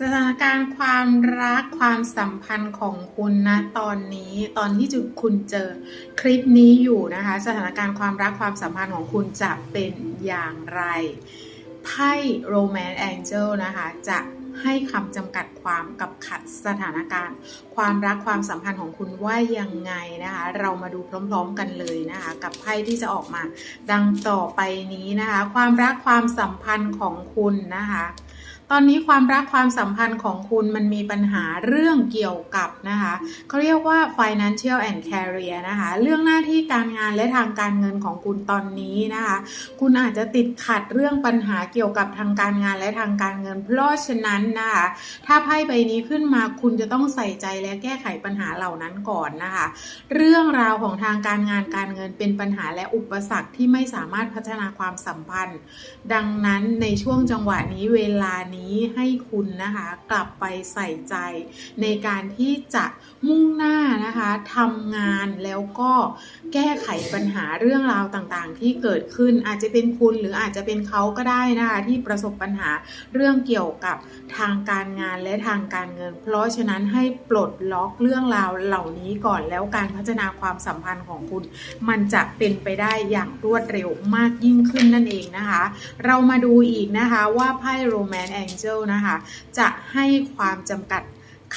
สถานการณ์ความรักความสัมพันธ์ของคุณนะตอนนี้ตอนที่จุดคุณเจอคลิปนี้อยู่นะคะ สถานการณ์ความรักความสัมพันธ์ของคุณจะเป็นอย่างไรไพ่ Romance Angel นะคะจะให้คำจำกัดความกับขัดสถานการณ์ ความรักความสัมพันธ์ของคุณว่ายังไงนะคะ เรามาดูพร้อมๆกันเลยนะคะ กับไพ่ที่จะออกมา ดังต่อไปนี้นะคะ ความรักความสัมพันธ์ของคุณนะคะ ตอนนี้ความรักความสัมพันธ์ของคุณมันมีปัญหาเรื่องเกี่ยวกับนะคะเขาเรียกว่า financial and career นะคะ เรื่องหน้าที่การงานและทางการเงินของคุณตอนนี้นะคะ คุณอาจจะติดขัดเรื่องปัญหาเกี่ยวกับทางการงานและทางการเงิน เพราะฉะนั้นนะคะ ถ้าไพ่ใบนี้ขึ้นมาคุณจะต้องใส่ใจและแก้ไขปัญหาเหล่านั้นก่อนนะคะ เรื่องราวของทางการงานการเงินเป็นปัญหาและอุปสรรคที่ไม่สามารถพัฒนาความสัมพันธ์ ดังนั้นในช่วงจังหวะนี้เวลานี้ให้คุณนะคะ กลับไปใส่ใจในการที่จะ มุ่งหน้านะคะทำงานแล้วก็แก้ไขปัญหาเรื่องราวต่างๆ ที่เกิดขึ้นอาจจะเป็นคุณหรืออาจจะเป็นเขาก็ได้นะคะที่ประสบปัญหาเรื่องเกี่ยวกับทางการงานและทางการเงิน เพราะฉะนั้นให้ปลดล็อกเรื่องราวเหล่านี้ก่อนแล้วการพัฒนาความสัมพันธ์ของคุณ มันจะเป็นไปได้อย่างรวดเร็วมากยิ่งขึ้นนั่นเองนะคะ เรามาดูอีกนะคะว่าไพ่ Romance Angel นะคะ จะให้ความจำกัด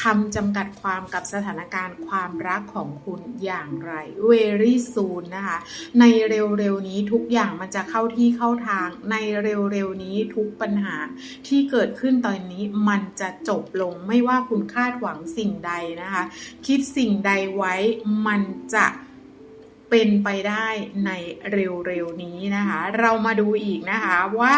คำจำกัดความกับสถานการณ์ความรักของคุณอย่างไร very soon นะคะ ในเร็วๆนี้ทุกอย่างมันจะเข้าที่เข้าทาง ในเร็วๆนี้ทุกปัญหาที่เกิดขึ้นตอนนี้มันจะจบลงไม่ว่าคุณคาดหวังสิ่งใดนะคะ คิดสิ่งใดไว้มันจะเป็นไปได้ในเร็วๆนี้นะคะ เรามาดูอีกนะคะว่า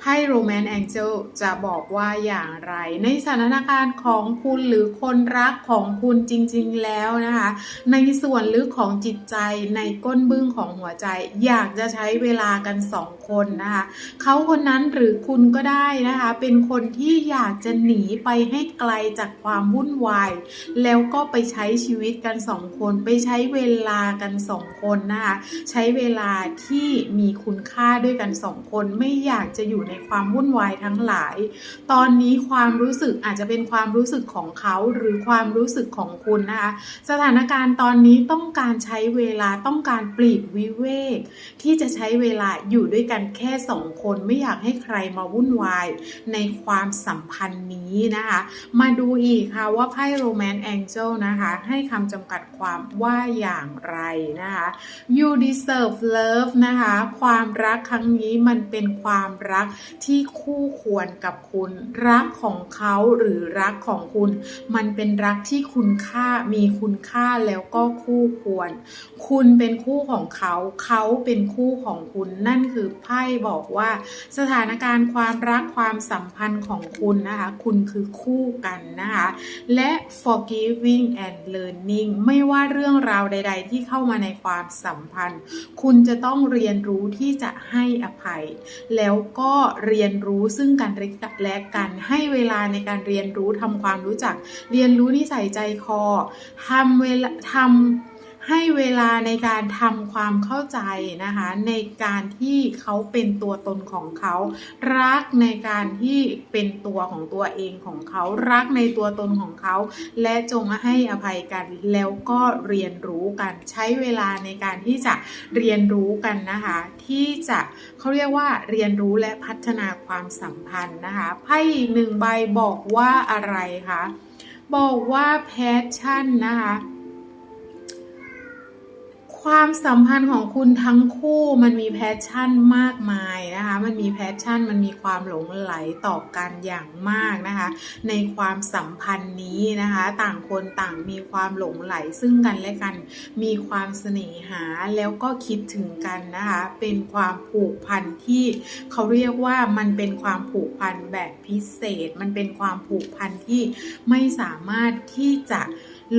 ไพ่ Romance Angel จะบอกว่าอย่างไร ในสถานการณ์ของคุณหรือคนรักของคุณจริงๆแล้วนะคะ ในส่วนลึกของจิตใจในก้นบึ้งของหัวใจ อยากจะใช้เวลากันสองคนนะคะเขาคนนั้นหรือคุณก็ได้นะคะ เป็นคนที่อยากจะหนีไปให้ไกลจากความวุ่นวาย แล้วก็ไปใช้ชีวิตกันสองคน ไปใช้เวลากันสองคนนะคะใช้เวลาที่มีคุณค่าด้วยกันสองคนไม่อยากจะอยู่ในความวุ่นวายทั้งหลาย ตอนนี้ความรู้สึกอาจจะเป็นความรู้สึกของเขาหรือความรู้สึกของคุณนะคะสถานการณ์ตอนนี้ต้องการใช้เวลาต้องการปลีกวิเวก ที่จะใช้เวลาอยู่ด้วยกันแค่สองคนไม่อยากให้ใครมาวุ่นวาย ในความสัมพันธ์นี้นะคะ มาดูอีกค่ะว่าไพ่ Romance Angel นะคะให้คำจำกัดความว่าอย่างไรนะคะ you deserve love นะคะ ความรักครั้งนี้มันเป็นความรักที่คู่ควรกับคุณ รักของเขาหรือรักของคุณ มันเป็นรักที่คุณค่ามีคุณค่าแล้วก็คู่ควร คุณเป็นคู่ของเขา เขาเป็นคู่ของคุณ นั่นคือไพ่บอกว่า สถานการณ์ความรักความสัมพันธ์ของคุณนะคะ คุณคือคู่กันนะคะ และ forgiving and learning ไม่ว่าเรื่องราวใด ๆ ที่เข้ามาในความสัมพันธ์ คุณจะต้องเรียนรู้ที่จะให้อภัย แล้วก็เรียนรู้ซึ่งกันและกันให้เวลาในการเรียนรู้ทำความรู้จัก เรียนรู้นิสัยใจคอทำเวลาทำ ให้เวลาในการทำความเข้าใจนะคะ ในการที่เขาเป็นตัวตนของเขา รักในการที่เป็นตัวของตัวเองของเขา รักในตัวตนของเขา และจงให้อภัยกันแล้วก็เรียนรู้กันใช้เวลาในการที่จะเรียนรู้กันนะคะ ที่จะเขาเรียกว่าเรียนรู้และพัฒนาความสัมพันธ์นะคะไพ่อีกหนึ่งใบบอกว่าอะไรคะบอกว่าแพชชั่นนะคะ ความสัมพันธ์ของคุณทั้งคู่มันมีแพชชั่นมากมายนะคะ มันมีแพชชั่น มันมีความหลงไหลต่อกันอย่างมากนะคะ ในความสัมพันธ์นี้นะคะ ต่างคนต่างมีความหลงไหลซึ่งกันและกัน มีความเสน่หาแล้วก็คิดถึงกันนะคะ เป็นความผูกพันที่เขาเรียกว่ามันเป็นความผูกพันแบบพิเศษ มันเป็นความผูกพันที่ไม่สามารถที่จะ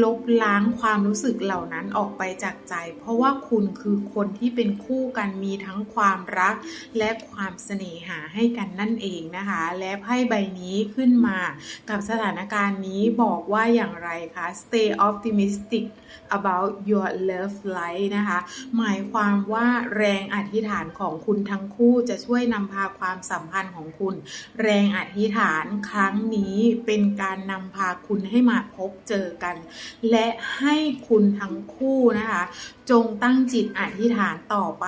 ลบล้างความรู้สึกเหล่านั้นออกไปจากใจ เพราะว่าคุณคือคนที่เป็นคู่กันมีทั้งความรัก และความเสน่หาให้กันนั่นเองนะคะ และไพ่ใบนี้ขึ้นมากับสถานการณ์นี้บอกว่าอย่างไรคะ stay optimistic about your love life นะคะ หมายความว่าแรงอธิษฐานของคุณทั้งคู่จะช่วยนำพาความสัมพันธ์ของคุณ แรงอธิษฐานครั้งนี้เป็นการนำพาคุณให้มาพบเจอกันและให้คุณทั้งคู่นะคะ จงตั้งจิตอธิษฐานต่อไป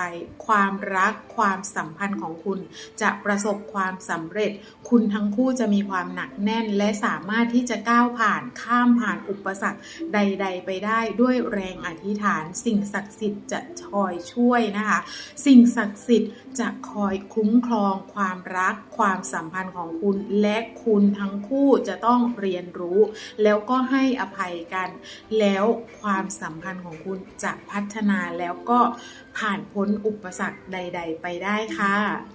ความรักความสัมพันธ์ของคุณ จะประสบความสำเร็จ คุณทั้งคู่จะมีความหนักแน่น และสามารถที่จะก้าวผ่านข้ามผ่านอุปสรรคใด ๆ ไปได้ด้วยแรงอธิษฐาน สิ่งศักดิ์สิทธิ์จะคอยช่วยนะคะ สิ่งศักดิ์สิทธิ์จะคอยคุ้มครองความรักความสัมพันธ์ของคุณ และคุณทั้งคู่จะต้องเรียนรู้ แล้วก็ให้อภัยกัน แล้วความสัมพันธ์ของคุณจะพัฒฒนาแล้วก็ผ่านพ้นอุปสรรคใด ๆ ไปได้ค่ะ